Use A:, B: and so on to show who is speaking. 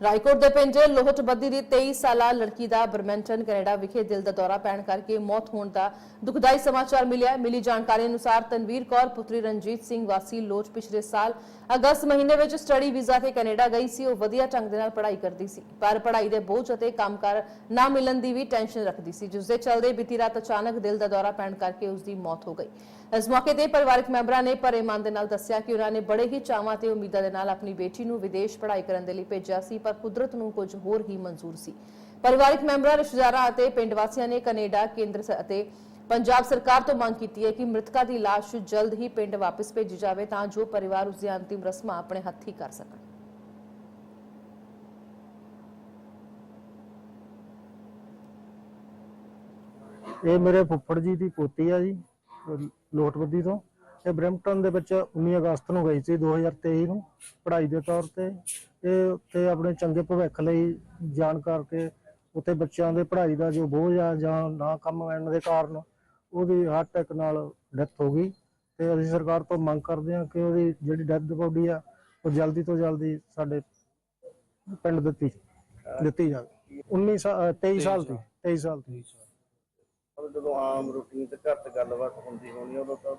A: ਰਾਏਕੋਟ ਦੇ ਪਿੰਡ ਲੋਹਟਬੱਦੀ ਦੀ 23 ਸਾਲਾ ਲੜਕੀ ਦਾ ਬਰਮੈਂਟਨ, ਕੈਨੇਡਾ ਵਿਖੇ ਦਿਲ ਦਾ ਦੌਰਾ ਪੈਣ ਕਰਕੇ ਮੌਤ ਹੋਣ ਦਾ ਦੁਖਦਾਈ ਸਮਾਚਾਰ ਮਿਲਿਆ। ਮਿਲੀ ਜਾਣਕਾਰੀ ਅਨੁਸਾਰ ਤਨਵੀਰ ਕੌਰ, ਪੁੱਤਰੀ ਰਣਜੀਤ ਸਿੰਘ ਵਾਸੀ ਲੋਟ ਪਿਛਲੇ ਸਾਲ ਅਗਸਤ ਮਹੀਨੇ ਵਿੱਚ ਸਟੱਡੀ ਵੀਜ਼ਾ ਤੇ ਕੈਨੇਡਾ ਗਈ ਸੀ। ਉਹ ਵਧੀਆ ਢੰਗ ਦੇ ਨਾਲ ਪੜ੍ਹਾਈ ਕਰਦੀ ਸੀ, ਪਰ ਪੜ੍ਹਾਈ ਦੇ ਬੋਝ ਅਤੇ ਕੰਮਕਾਰ ਨਾ ਮਿਲਣ ਦੀ ਵੀ ਟੈਨਸ਼ਨ ਰੱਖਦੀ ਸੀ। ਜਿਸ ਦੇ ਚਲਦੇ ਬੀਤੀ ਰਾਤ ਅਚਾਨਕ ਦਿਲ ਦਾ ਦੌਰਾ ਪੈਣ ਕਰਕੇ ਉਸ ਦੀ ਮੌਤ ਹੋ ਗਈ। ਇਸ ਮੌਕੇ ਤੇ ਪਰਿਵਾਰਕ ਮੈਂਬਰਾਂ ਨੇ ਭਰੇ ਮਨ ਦੇ ਨਾਲ ਦੱਸਿਆ ਕਿ ਉਹਨਾਂ ਨੇ ਬੜੇ ਹੀ ਚਾਵਾਂ ਤੇ ਉਮੀਦਾਂ ਦੇ ਨਾਲ ਆਪਣੀ ਬੇਟੀ ਨੂੰ ਵਿਦੇਸ਼ ਪੜ੍ਹਾਈ ਕਰਨ ਦੇ ਲਈ ਭੇਜਿਆ ਸੀ ਪਰ ਕੁਦਰਤ ਨੂੰ ਕੁਝ ਹੋਰ ਹੀ ਮਨਜ਼ੂਰ ਸੀ। ਪਰਿਵਾਰਕ ਮੈਂਬਰਾਂ, ਰਿਸ਼ਤੇਦਾਰਾਂ ਅਤੇ ਪਿੰਡ ਵਾਸੀਆਂ ਨੇ ਕੈਨੇਡਾ, ਕੇਂਦਰ ਅਤੇ ਪੰਜਾਬ ਸਰਕਾਰ ਤੋਂ ਮੰਗ ਕੀਤੀ ਹੈ ਕਿ ਮ੍ਰਿਤਕਾ ਦੀ ਲਾਸ਼ ਜਲਦ ਹੀ ਪਿੰਡ ਵਾਪਸ ਭੇਜੀ ਜਾਵੇ ਤਾਂ ਜੋ ਪਰਿਵਾਰ ਉਸ ਦੀਆਂ ਅੰਤਿਮ ਰਸਮਾਂ ਆਪਣੇ ਹੱਥੀਂ ਕਰ ਸਕਣ।
B: ਇਹ ਮੇਰੇ ਫੁੱਫੜ ਜੀ ਦੀ ਪੋਤੀ ਆ ਜੀ ਲੋਟਬੱਦੀ ਤੋਂ। ਇਹ ਬ੍ਰੈਂਪਟਨ ਦੇ ਵਿੱਚ 19 ਅਗਸਤ ਨੂੰ ਗਈ ਸੀ 2023 ਨੂੰ ਪੜ੍ਹਾਈ ਦੇ ਤੌਰ ਤੇ। ਇਹ ਉੱਥੇ ਆਪਣੇ ਚੰਗੇ ਭਵਿੱਖ ਲਈ ਜਾਣ ਕਰਕੇ ਉੱਥੇ ਬੱਚਿਆਂ ਦੇ ਪੜ੍ਹਾਈ ਦਾ ਜੋ ਬੋਝ ਆ ਜਾਂ ਨਾ ਕੰਮ ਮਿਲਣ ਦੇ ਕਾਰਨ ਉਹਦੀ ਹਾਰਟ ਅਟੈਕ ਨਾਲ ਡੈਥ ਹੋ ਗਈ। ਤੇ ਅਸੀਂ ਸਰਕਾਰ ਤੋਂ ਮੰਗ ਕਰਦੇ ਹਾਂ ਕਿ ਉਹਦੀ ਜਿਹੜੀ ਡੈਥ ਬੋਡੀ ਆ ਉਹ ਜਲਦੀ ਤੋਂ ਜਲਦੀ ਸਾਡੇ ਪਿੰਡ ਦਿੱਤੀ ਦਿੱਤੀ ਜਾਵੇ। 19 ਸਾ- ਅਹ 23 ਸਾਲ ਦੀ 23 ਸਾਲ ਦੀ
C: ਜਦੋਂ ਆਮ ਰੂਟੀਨ ਤੇ ਘਰ ਤੇ ਗੱਲਬਾਤ ਹੁੰਦੀ ਹੋਣੀ ਉਦੋਂ ਤਾਂ